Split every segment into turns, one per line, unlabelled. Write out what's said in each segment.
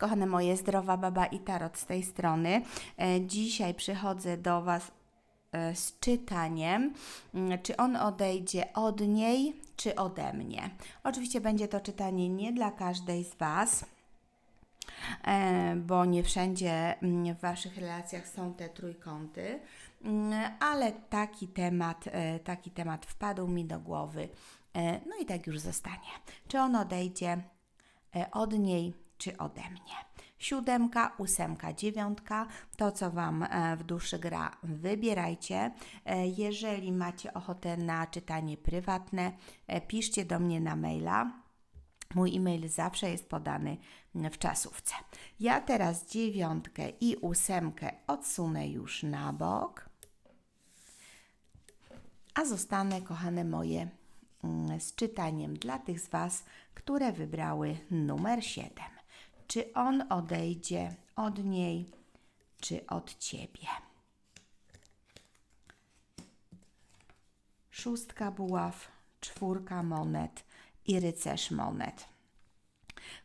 Kochane moje, zdrowa baba i tarot z tej strony. E, Dzisiaj przychodzę do Was e, z czytaniem, mm, czy on odejdzie od niej, czy ode mnie. Oczywiście będzie to czytanie nie dla każdej z Was, e, bo nie wszędzie mm, w Waszych relacjach są te trójkąty, mm, ale taki temat, taki temat wpadł mi do głowy. No i tak już zostanie. Czy on odejdzie od niej, czy ode mnie? Siódemka, ósemka, dziewiątka, to co Wam e, w duszy gra, wybierajcie. E, Jeżeli macie ochotę na czytanie prywatne, e, piszcie do mnie na maila. Mój e-mail zawsze jest podany w czasówce. Ja teraz dziewiątkę i ósemkę odsunę już na bok, a zostanę, kochane moje, mm, z czytaniem dla tych z Was, które wybrały numer 7. Czy on odejdzie od niej, czy od Ciebie? Szóstka buław, czwórka monet i rycerz monet.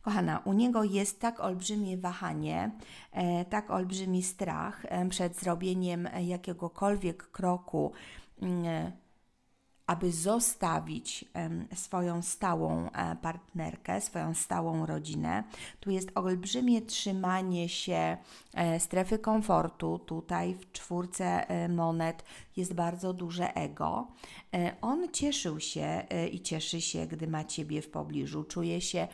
Kochana, u niego jest tak olbrzymie wahanie, e, tak olbrzymi strach e, przed zrobieniem jakiegokolwiek kroku, mm, aby zostawić swoją stałą e, partnerkę, swoją stałą rodzinę. Tu jest olbrzymie trzymanie się e, strefy komfortu. Tutaj w czwórce e, monet jest bardzo duże ego. On cieszył się i cieszy się, gdy ma Ciebie w pobliżu. Czuje się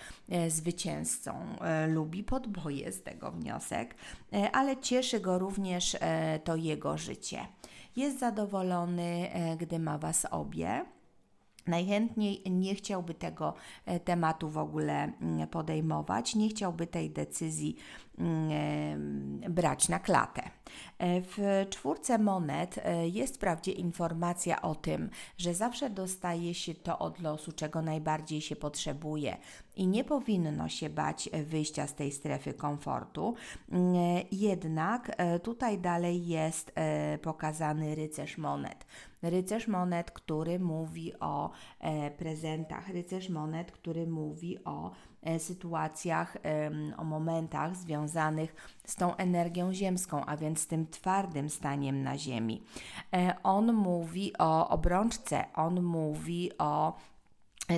zwycięzcą. Lubi podboje, z tego wniosek, ale cieszy go również to jego życie. Jest zadowolony, e, gdy ma Was obie. Najchętniej nie chciałby tego e, tematu w ogóle mm, podejmować, nie chciałby tej decyzji mm, e, brać na klatę. E, W czwórce monet jest wprawdzie informacja o tym, że zawsze dostaje się to od losu, czego najbardziej się potrzebuje i nie powinno się bać wyjścia z tej strefy komfortu. Mm, Jednak tutaj dalej jest pokazany rycerz monet. Rycerz monet, który mówi o e, prezentach, rycerz monet, który mówi o e, sytuacjach, o momentach związanych z tą energią ziemską, a więc z tym twardym staniem na ziemi. E, On mówi o obrączce, on mówi o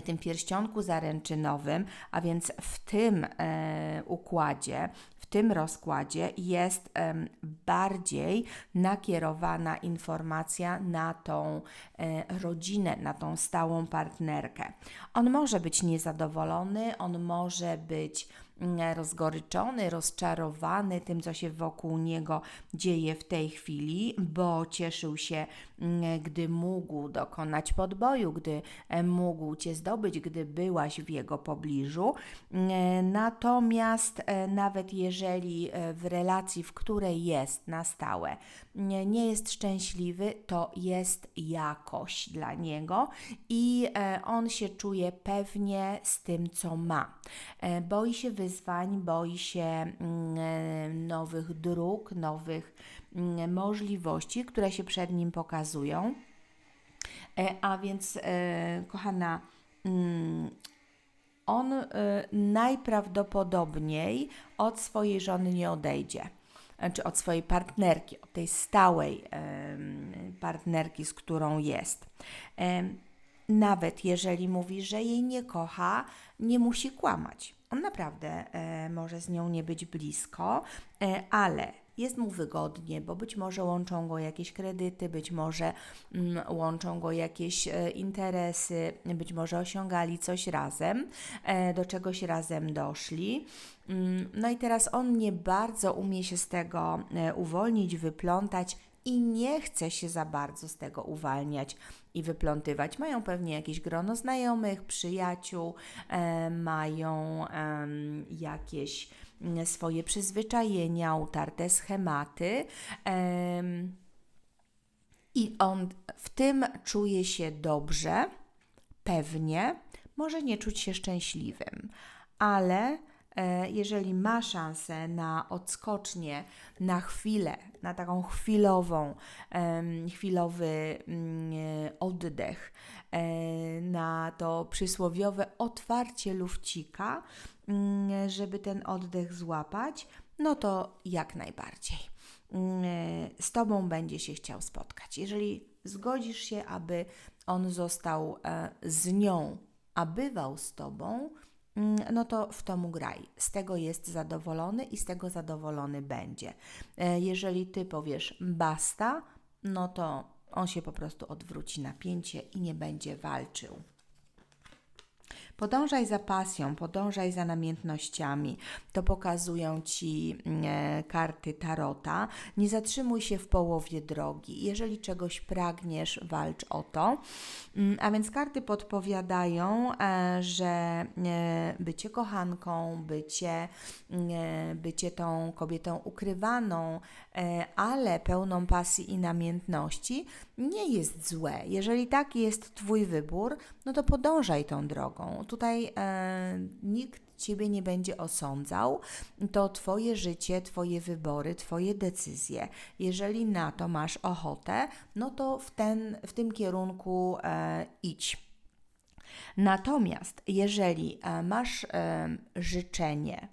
tym pierścionku zaręczynowym, a więc w tym e, układzie, w tym rozkładzie jest em, bardziej nakierowana informacja na tą e, rodzinę, na tą stałą partnerkę. On może być niezadowolony, on może być mm, rozgoryczony, rozczarowany tym, co się wokół niego dzieje w tej chwili, bo cieszył się, gdy mógł dokonać podboju, gdy e, mógł Cię zdobyć, gdy byłaś w jego pobliżu. E, Natomiast e, nawet jeżeli e, w relacji, w której jest na stałe, nie, jest szczęśliwy, to jest jakość dla niego i e, on się czuje pewnie z tym, co ma. E, Boi się wyzwań, boi się mm, e, nowych dróg, nowych możliwości, które się przed nim pokazują. E, A więc, e, kochana, mm, on e, najprawdopodobniej od swojej żony nie odejdzie, czy od swojej partnerki, od tej stałej partnerki, z którą jest. Nawet jeżeli mówi, że jej nie kocha, nie musi kłamać. On naprawdę może z nią nie być blisko, ale jest mu wygodnie, bo być może łączą go jakieś kredyty, być może mm, łączą go jakieś e, interesy, być może osiągali coś razem, e, do czegoś razem doszli. Mm, No i teraz on nie bardzo umie się z tego e, uwolnić, wyplątać i nie chce się za bardzo z tego uwalniać i wyplątywać. Mają pewnie jakieś grono znajomych, przyjaciół, e, mają em, jakieś swoje przyzwyczajenia, utarte schematy. em, I on w tym czuje się dobrze, pewnie, może nie czuć się szczęśliwym, ale e, jeżeli ma szansę na odskocznię, na chwilę, na taką chwilową, chwilowy mm, oddech, e, na to przysłowiowe otwarcie lufcika, mm, żeby ten oddech złapać, no to jak najbardziej. Mm, Z Tobą będzie się chciał spotkać. Jeżeli zgodzisz się, aby on został e, z nią, a bywał z Tobą, mm, no to w to mu graj. Z tego jest zadowolony i z tego zadowolony będzie. E, Jeżeli Ty powiesz basta, no to on się po prostu odwróci napięcie i nie będzie walczył. Podążaj za pasją, podążaj za namiętnościami. To pokazują ci e, karty tarota. Nie zatrzymuj się w połowie drogi. Jeżeli czegoś pragniesz, walcz o to. Mm, A więc karty podpowiadają, e, że e, bycie kochanką, bycie, e, bycie tą kobietą ukrywaną, e, ale pełną pasji i namiętności nie jest złe. Jeżeli tak jest Twój wybór, no to podążaj tą drogą. Tutaj e, nikt Ciebie nie będzie osądzał. To Twoje życie, Twoje wybory, Twoje decyzje. Jeżeli na to masz ochotę, no to w, ten, w tym kierunku e, idź. Natomiast jeżeli e, masz e, życzenie,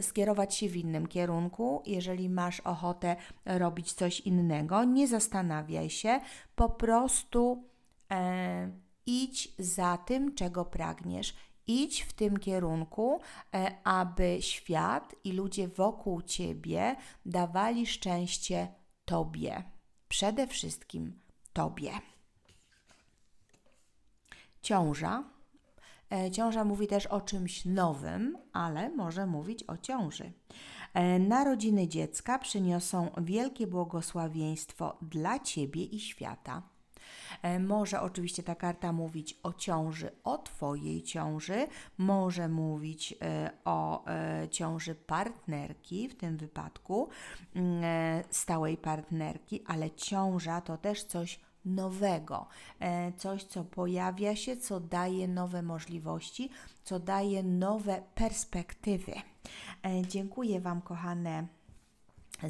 skierować się w innym kierunku, jeżeli masz ochotę robić coś innego, nie zastanawiaj się, po prostu e, idź za tym, czego pragniesz. Idź w tym kierunku, e, aby świat i ludzie wokół ciebie dawali szczęście Tobie. Przede wszystkim Tobie. Ciąża. E, Ciąża mówi też o czymś nowym, ale może mówić o ciąży. E, Narodziny dziecka przyniosą wielkie błogosławieństwo dla Ciebie i świata. E, Może oczywiście ta karta mówić o ciąży, o Twojej ciąży, może mówić e, o e, ciąży partnerki, w tym wypadku mm, stałej partnerki, ale ciąża to też coś nowego, coś, co pojawia się, co daje nowe możliwości, co daje nowe perspektywy. Dziękuję Wam, kochane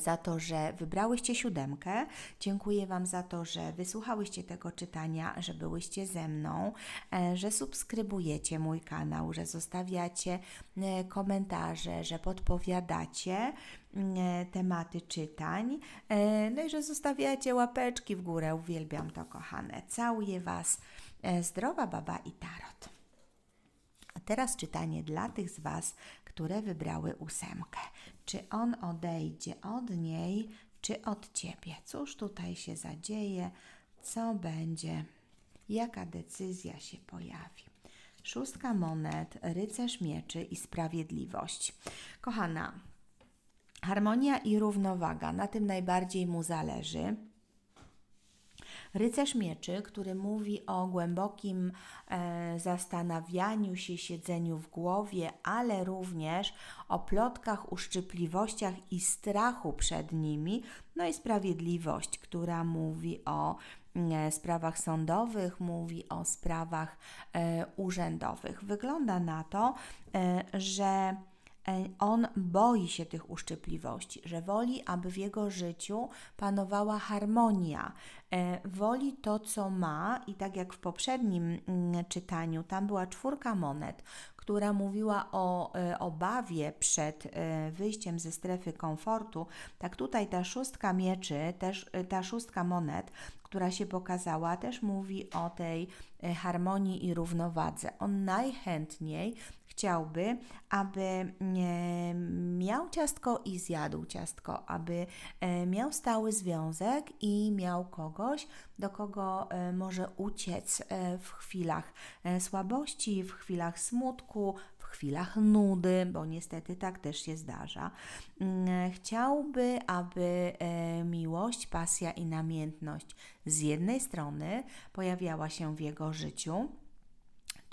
za to, że wybrałyście siódemkę. Dziękuję Wam za to, że wysłuchałyście tego czytania, że byłyście ze mną, e, że subskrybujecie mój kanał, że zostawiacie e, komentarze, że podpowiadacie e, tematy czytań, no i że zostawiacie łapeczki w górę. Uwielbiam to, kochane. Całuję Was. Zdrowa baba i tarot. A teraz czytanie dla tych z Was, które wybrały ósemkę. Czy on odejdzie od niej, czy od ciebie? Cóż tutaj się zadzieje? Co będzie? Jaka decyzja się pojawi? Szóstka monet, rycerz mieczy i sprawiedliwość. Kochana, harmonia i równowaga, na tym najbardziej mu zależy. Rycerz mieczy, który mówi o głębokim e, zastanawianiu się, siedzeniu w głowie, ale również o plotkach, uszczypliwościach i strachu przed nimi. No i sprawiedliwość, która mówi o e, sprawach sądowych, mówi o sprawach e, urzędowych. Wygląda na to, e, że on boi się tych uszczypliwości, że woli, aby w jego życiu panowała harmonia, e, woli to, co ma, i tak jak w poprzednim mm, czytaniu, tam była czwórka monet, która mówiła o e, obawie przed e, wyjściem ze strefy komfortu, tak tutaj ta szóstka mieczy, też e, ta szóstka monet, która się pokazała, też mówi o tej e, harmonii i równowadze. On najchętniej chciałby, aby e, miał ciastko i zjadł ciastko, aby e, miał stały związek i miał kogoś, do kogo e, może uciec w chwilach słabości, w chwilach smutku, w chwilach nudy, bo niestety tak też się zdarza. Mm, Chciałby, aby miłość, pasja i namiętność z jednej strony pojawiała się w jego życiu,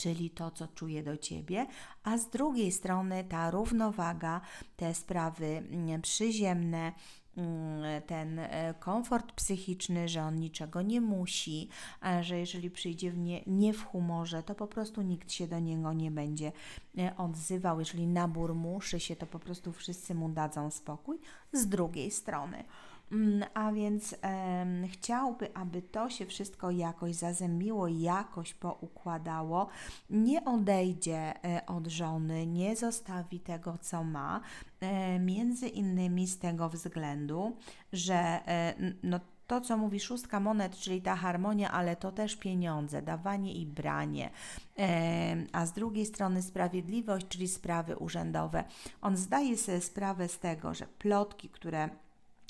czyli to, co czuje do ciebie, a z drugiej strony ta równowaga, te sprawy mm, przyziemne, mm, ten e, komfort psychiczny, że on niczego nie musi, że jeżeli przyjdzie w nie, nie w humorze, to po prostu nikt się do niego nie będzie e, odzywał. Jeżeli naburmuszy się, to po prostu wszyscy mu dadzą spokój. Z drugiej strony, A więc chciałby, aby to się wszystko jakoś zazębiło, jakoś poukładało, nie odejdzie e, od żony, nie zostawi tego, co ma, e, między innymi z tego względu, że e, no, to, co mówi szóstka monet, czyli ta harmonia, ale to też pieniądze, dawanie i branie, Em, a z drugiej strony sprawiedliwość, czyli sprawy urzędowe. On zdaje sobie sprawę z tego, że plotki, które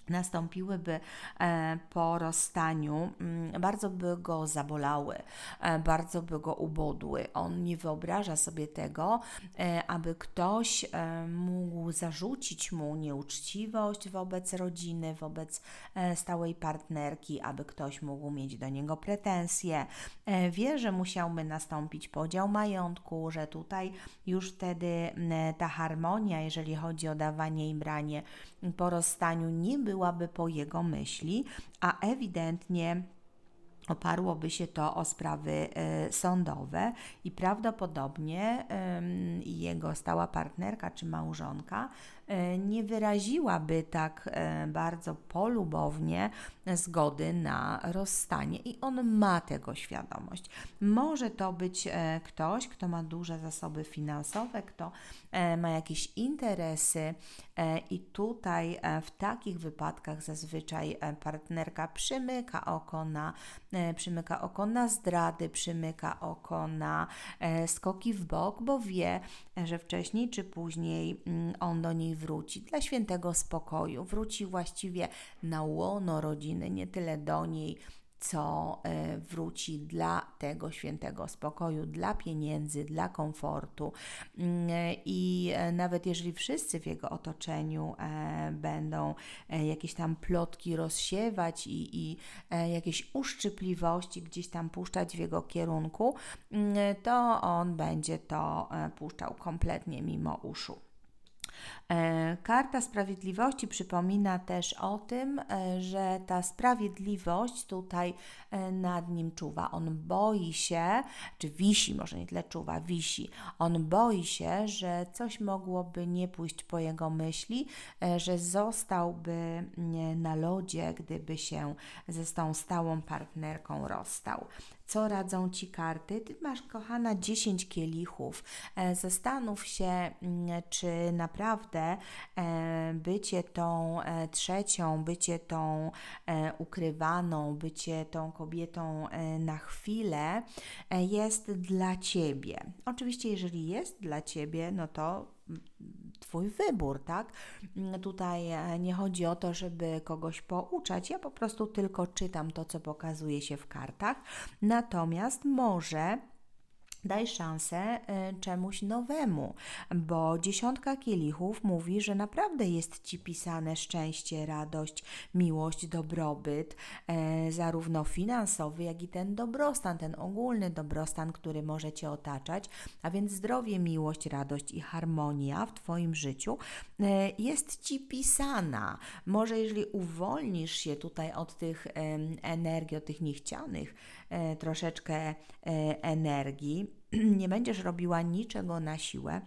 nastąpiłyby e, po rozstaniu, mm, bardzo by go zabolały, e, bardzo by go ubodły. On nie wyobraża sobie tego, e, aby ktoś mógł zarzucić mu nieuczciwość wobec rodziny, wobec stałej partnerki, aby ktoś mógł mieć do niego pretensje. Wie, że musiałby nastąpić podział majątku, że tutaj już wtedy ta harmonia, jeżeli chodzi o dawanie i branie po rozstaniu, nie byłaby po jego myśli, a ewidentnie oparłoby się to o sprawy e, sądowe i prawdopodobnie jego stała partnerka czy małżonka e, nie wyraziłaby tak e, bardzo polubownie zgody na rozstanie i on ma tego świadomość. Może to być ktoś, kto ma duże zasoby finansowe, kto ma jakieś interesy i tutaj e, w takich wypadkach zazwyczaj e, partnerka przymyka oko na e, przymyka oko na zdrady, przymyka oko na e, skoki w bok, bo wie, że wcześniej czy później mm, on do niej wróci. Dla świętego spokoju, wróci właściwie na łono rodziny, nie tyle do niej, co e, wróci dla tego świętego spokoju, dla pieniędzy, dla komfortu. Mm, e, I e, nawet jeżeli wszyscy w jego otoczeniu będą jakieś tam plotki rozsiewać i, i jakieś uszczypliwości gdzieś tam puszczać w jego kierunku, mm, to on będzie to puszczał kompletnie mimo uszu. E, Karta Sprawiedliwości przypomina też o tym, e, że ta sprawiedliwość tutaj e, nad nim czuwa. On boi się, czy wisi, może nie tyle czuwa, wisi. On boi się, że coś mogłoby nie pójść po jego myśli, że zostałby na lodzie, gdyby się ze tą stałą partnerką rozstał. Co radzą ci karty? Ty masz, kochana, 10 kielichów. Zastanów się, mm, czy naprawdę e, bycie tą e, trzecią, bycie tą e, ukrywaną, bycie tą kobietą na chwilę jest dla ciebie. Oczywiście, jeżeli jest dla ciebie, no to mm, Twój wybór, tak? Mm, Tutaj nie chodzi o to, żeby kogoś pouczać. Ja po prostu tylko czytam to, co pokazuje się w kartach. Natomiast może Daj szansę e, czemuś nowemu, bo dziesiątka kielichów mówi, że naprawdę jest ci pisane szczęście, radość, miłość, dobrobyt, e, zarówno finansowy, jak i ten dobrostan, ten ogólny dobrostan, który może cię otaczać, a więc zdrowie, miłość, radość i harmonia w twoim życiu e, jest ci pisana. Może jeżeli uwolnisz się tutaj od tych energii, od tych niechcianych troszeczkę e, energii, nie będziesz robiła niczego na siłę,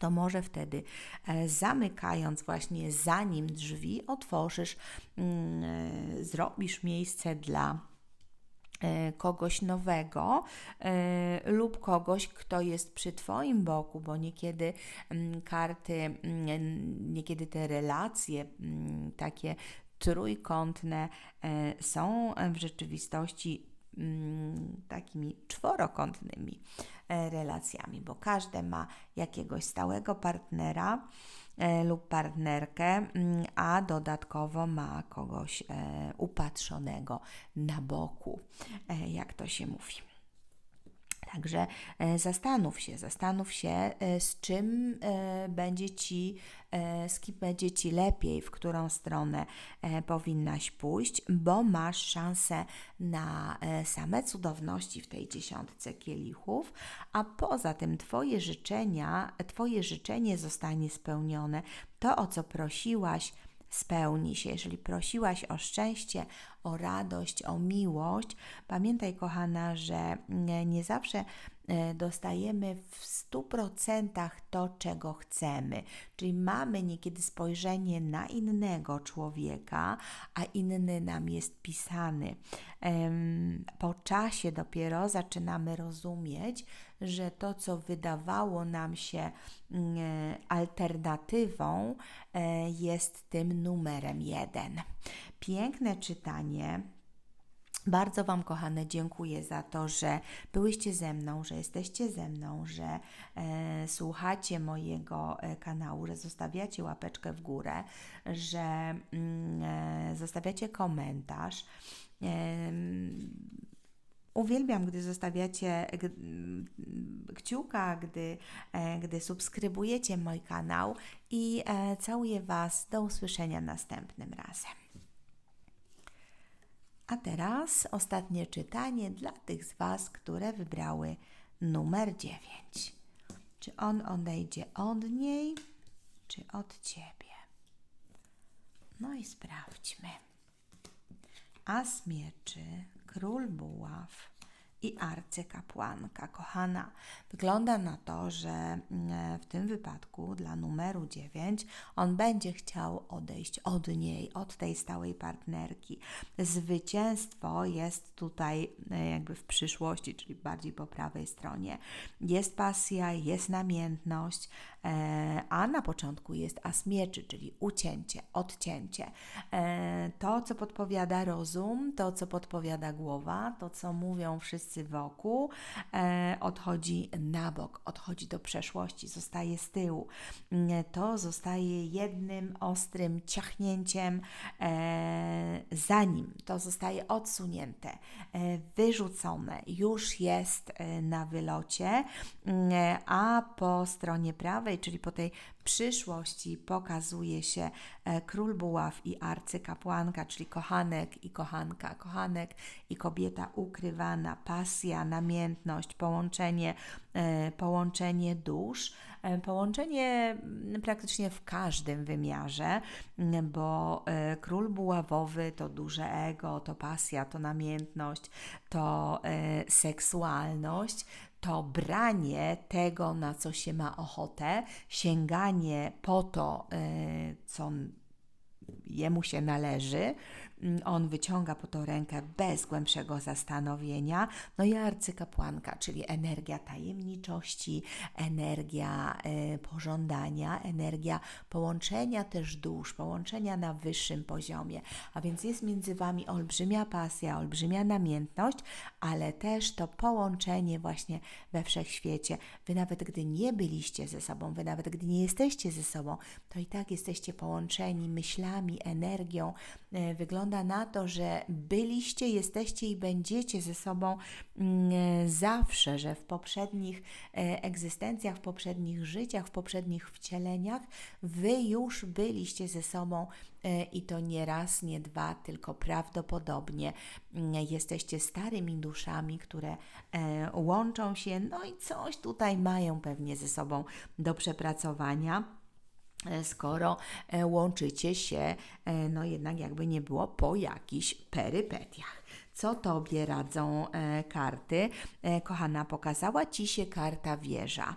to może wtedy e, zamykając właśnie za nim drzwi, otworzysz, mm, e, zrobisz miejsce dla e, kogoś nowego e, lub kogoś, kto jest przy Twoim boku, bo niekiedy mm, karty, mm, niekiedy te relacje takie trójkątne e, są w rzeczywistości takimi czworokątnymi e, relacjami, bo każde ma jakiegoś stałego partnera e, lub partnerkę, mm, a dodatkowo ma kogoś e, upatrzonego na boku, jak to się mówi. Także e, zastanów się, zastanów się, e, z czym e, będzie ci, z kim będzie ci lepiej, w którą stronę powinnaś pójść, bo masz szansę na same cudowności w tej dziesiątce kielichów, a poza tym twoje życzenia, twoje życzenie zostanie spełnione. To, o co prosiłaś, spełni się. Jeżeli prosiłaś o szczęście, o radość, o miłość, pamiętaj, kochana, że nie, zawsze dostajemy w stu procentach to, czego chcemy. Czyli mamy niekiedy spojrzenie na innego człowieka, a inny nam jest pisany. Po czasie dopiero zaczynamy rozumieć, że to, co wydawało nam się mm, e, alternatywą, e, jest tym numerem jeden. Piękne czytanie. Bardzo Wam, kochane, dziękuję za to, że byłyście ze mną, że jesteście ze mną, że e, słuchacie mojego e, kanału, że zostawiacie łapeczkę w górę, że mm, e, zostawiacie komentarz. Uwielbiam, gdy zostawiacie kciuka, gdy, e, gdy subskrybujecie mój kanał i e, całuję Was. Do usłyszenia następnym razem. A teraz ostatnie czytanie dla tych z Was, które wybrały numer 9. Czy on odejdzie od niej, czy od Ciebie? No i sprawdźmy. As mieczy król buław i arcykapłanka. Kochana, wygląda na to, że mm, w tym wypadku dla numeru 9 on będzie chciał odejść od niej, od tej stałej partnerki. Zwycięstwo jest tutaj e, jakby w przyszłości, czyli bardziej po prawej stronie. Jest pasja, jest namiętność, e, a na początku jest as mieczy, czyli ucięcie, odcięcie. E, to, co podpowiada rozum, to, co podpowiada głowa, to, co mówią wszyscy wokół, odchodzi na bok, odchodzi do przeszłości, zostaje z tyłu. To zostaje jednym ostrym ciachnięciem za nim. To zostaje odsunięte, wyrzucone, już jest na wylocie, a po stronie prawej, czyli po tej przyszłości pokazuje się e, król buław i arcykapłanka, czyli kochanek i kochanka, kochanek i kobieta ukrywana, pasja, namiętność, połączenie, e, połączenie dusz, e, połączenie praktycznie w każdym wymiarze, bo król buławowy to duże ego, to pasja, to namiętność, to seksualność, to branie tego, na co się ma ochotę, sięganie po to, y, co jemu się należy, on wyciąga po to rękę bez głębszego zastanowienia. No i arcykapłanka, czyli energia tajemniczości, energia y, pożądania, energia połączenia też dusz, połączenia na wyższym poziomie. A więc jest między Wami olbrzymia pasja, olbrzymia namiętność, ale też to połączenie właśnie we wszechświecie. Wy nawet gdy nie byliście ze sobą, Wy nawet gdy nie jesteście ze sobą, to i tak jesteście połączeni myślami, energią. Y, wygląda wygląda na to, że byliście, jesteście i będziecie ze sobą mm, zawsze, że w poprzednich e, egzystencjach, w poprzednich życiach, w poprzednich wcieleniach wy już byliście ze sobą e, i to nie raz, nie dwa, tylko prawdopodobnie mm, jesteście starymi duszami, które e, łączą się, no i coś tutaj mają pewnie ze sobą do przepracowania. E, skoro e, łączycie się, e, no jednak jakby nie było po jakichś perypetiach co Tobie radzą karty. Kochana, pokazała Ci się karta wieża.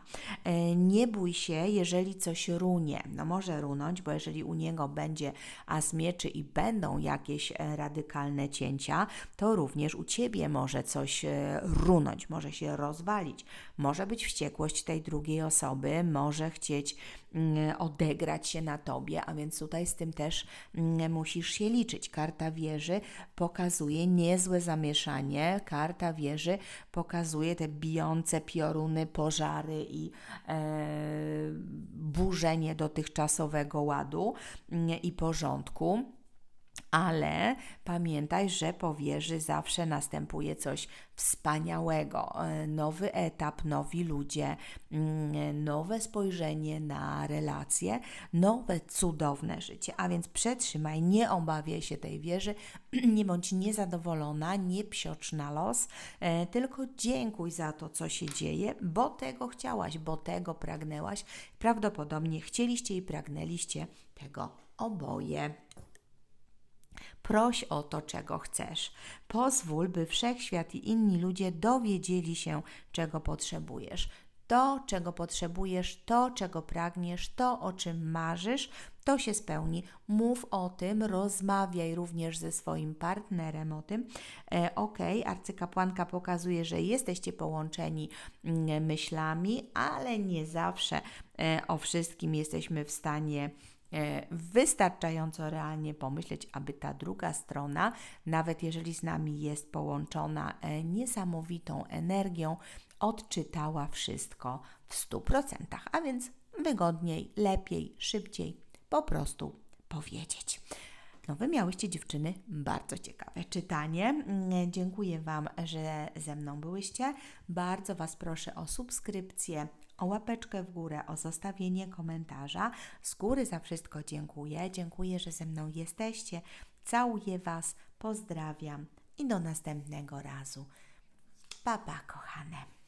Nie bój się, jeżeli coś runie. No może runąć, bo jeżeli u niego będzie as mieczy i będą jakieś radykalne cięcia, to również u Ciebie może coś runąć, może się rozwalić. Może być wściekłość tej drugiej osoby, może chcieć odegrać się na Tobie, a więc tutaj z tym też mm, musisz się liczyć. Karta wieży pokazuje niezłe niezłe zamieszanie. Karta wieży pokazuje te bijące pioruny, pożary i e, burzenie dotychczasowego ładu mm, i porządku. Ale pamiętaj, że po wieży zawsze następuje coś wspaniałego. E, Nowy etap, nowi ludzie, mm, nowe spojrzenie na relacje, nowe cudowne życie. A więc przetrzymaj, nie obawiaj się tej wieży, nie bądź niezadowolona, nie psiocz na los, e, tylko dziękuj za to, co się dzieje, bo tego chciałaś, bo tego pragnęłaś. Prawdopodobnie chcieliście i pragnęliście tego oboje. Proś o to, czego chcesz. Pozwól, by wszechświat i inni ludzie dowiedzieli się, czego potrzebujesz. To, czego potrzebujesz, to, czego pragniesz, to, o czym marzysz, to się spełni. Mów o tym, rozmawiaj również ze swoim partnerem o tym. E, ok, arcykapłanka pokazuje, że jesteście połączeni mm, myślami, ale nie zawsze e, o wszystkim jesteśmy w stanie wystarczająco realnie pomyśleć, aby ta druga strona, nawet jeżeli z nami jest połączona e, niesamowitą energią, odczytała wszystko w 100%. A więc wygodniej, lepiej, szybciej po prostu powiedzieć. No, wy miałyście dziewczyny bardzo ciekawe czytanie. Mm, Dziękuję Wam, że ze mną byłyście. Bardzo Was proszę o subskrypcję, o łapeczkę w górę, o zostawienie komentarza. Z góry za wszystko dziękuję. Dziękuję, że ze mną jesteście. Całuję Was, pozdrawiam i do następnego razu. Pa, pa, kochane.